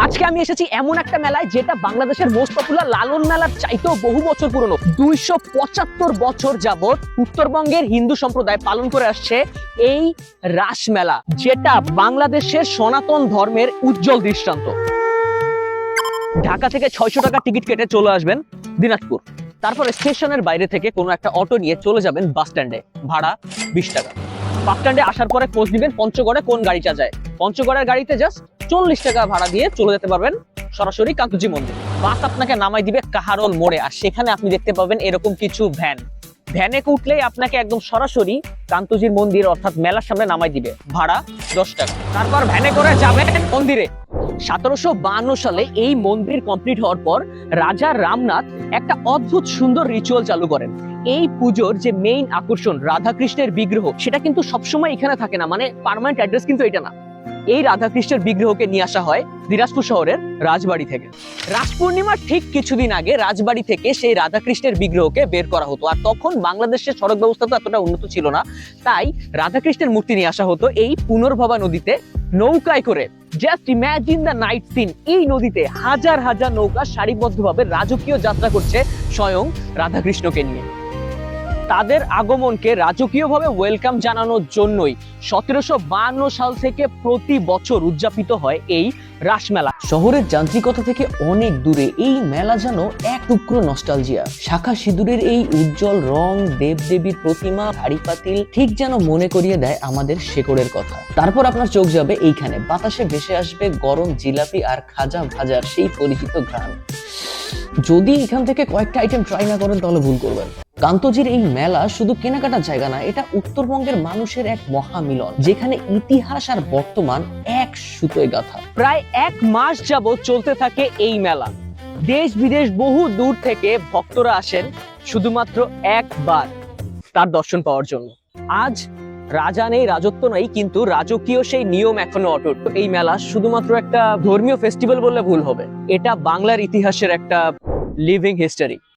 আজকে আমি এসেছি এমন একটা মেলায় যেটা বাংলাদেশের মোস্ট পপুলার লালন মেলার চাইতেও বহু বছর পুরনো। দুইশো পঁচাত্তর বছর যাবত উত্তরবঙ্গের হিন্দু সম্প্রদায় পালন করে আসছে এই রাস মেলা, যেটা বাংলাদেশের সনাতন ধর্মের উজ্জ্বল দৃষ্টান্ত। ঢাকা থেকে ছয়শো টাকা টিকিট কেটে চলে আসবেন দিনাজপুর। তারপরে স্টেশনের বাইরে থেকে কোনো একটা অটো নিয়ে চলে যাবেন বাস স্ট্যান্ডে, ভাড়া বিশ টাকা। বাস স্ট্যান্ডে আসার পরে খোঁজ দিবেন পঞ্চগড়ে কোন গাড়িটা যায়। পঞ্চগড়ের গাড়িতে জাস্ট চল্লিশ টাকা ভাড়া দিয়ে চলে যেতে পারবেন সরাসরি কান্তুজি মন্দির। বাস আপনাকে নামাই দিবে কাহারোল মোড়ে, আর সেখানে আপনি দেখতে পাবেন এরকম কিছু ভ্যান। ভ্যানে উঠলেই আপনাকে একদম সরাসরি কান্তজির মন্দির অর্থাৎ মেলার সামনে নামাই দিবে, ভাড়া দশ টাকা। তারপর ভ্যানে করে যাবেন মন্দিরে। সতেরোশো সালে এই মন্দির কমপ্লিট হওয়ার পর রাজা রামনাথ একটা অদ্ভুত সুন্দর রিচুয়াল চালু করেন। এই পুজোর যে মেইন আকর্ষণ রাধাকৃষ্ণের বিগ্রহ, সেটা কিন্তু সবসময় এখানে থাকে না মানে পার্মানেন্ট অ্যাড্রেস কিন্তু এটা না। এই রাধাকৃষ্ণের বিগ্রহকে নিয়ে আসা হয় দিনাজপুর শহরের রাজবাড়ি থেকে। রাস পূর্ণিমার ঠিক কিছুদিন আগে রাজবাড়ি থেকে সেই রাধাকৃষ্ণের বিগ্রহকে বের করা হতো। আর তখন বাংলাদেশের সড়ক ব্যবস্থা তো এতটা উন্নত ছিল না, তাই রাধাকৃষ্ণের মূর্তি নিয়ে আসা হতো এই পুনর্ভবা নদীতে নৌকায় করে। Just imagine the night scene এই নদীতে হাজার হাজার নৌকা সারিবদ্ধভাবে রাজকীয় যাত্রা করছে স্বয়ং রাধাকৃষ্ণকে নিয়ে। তাদের আগমনকে রাজকীয়ভাবে ওয়েলকাম জানানোর জন্যই সতেরোশো সাল থেকে প্রতি বছর উদযাপিত হয় এই রাসমেলা শহরের যান্ত্রিকতা থেকে অনেক দূরে এই মেলা যেন এক টুকরো নস্টালজিয়া শাখা সিঁদুরের এই উজ্জ্বল রং, দেবদেবীর প্রতিমা হাড়ি পাতিল ঠিক যেন মনে করিয়ে দেয় আমাদের শেকড়ের কথা। তারপর আপনার চোখ যাবে এইখানে, বাতাসে ভেসে আসবে গরম জিলাপি আর খাজা ভাজার সেই পরিচিত ঘ্রাণ। যদি এখান থেকে কয়েকটা আইটেম ট্রাই না করেন তাহলে ভুল করবেন। কান্তজির এই মেলা শুধু কেনাকাটার জায়গা না, এটা উত্তরবঙ্গের মানুষের এক মহামিলন, যেখানে ইতিহাস আর বর্তমান এক সুতোয় গাথা। প্রায় এক মাস যাবৎ চলতে থাকে এই মেলা। দেশ বিদেশ বহু দূর থেকে ভক্তরা আসেন শুধুমাত্র একবার তার দর্শন পাওয়ার জন্য। আজ রাজা নেই, রাজত্ব নেই, কিন্তু রাজকীয় সেই নিয়ম এখনও অটুট। এই মেলা শুধুমাত্র একটা ধর্মীয় ফেস্টিভ্যাল বললে ভুল হবে। এটা বাংলার ইতিহাসের একটা লিভিং হিস্টোরি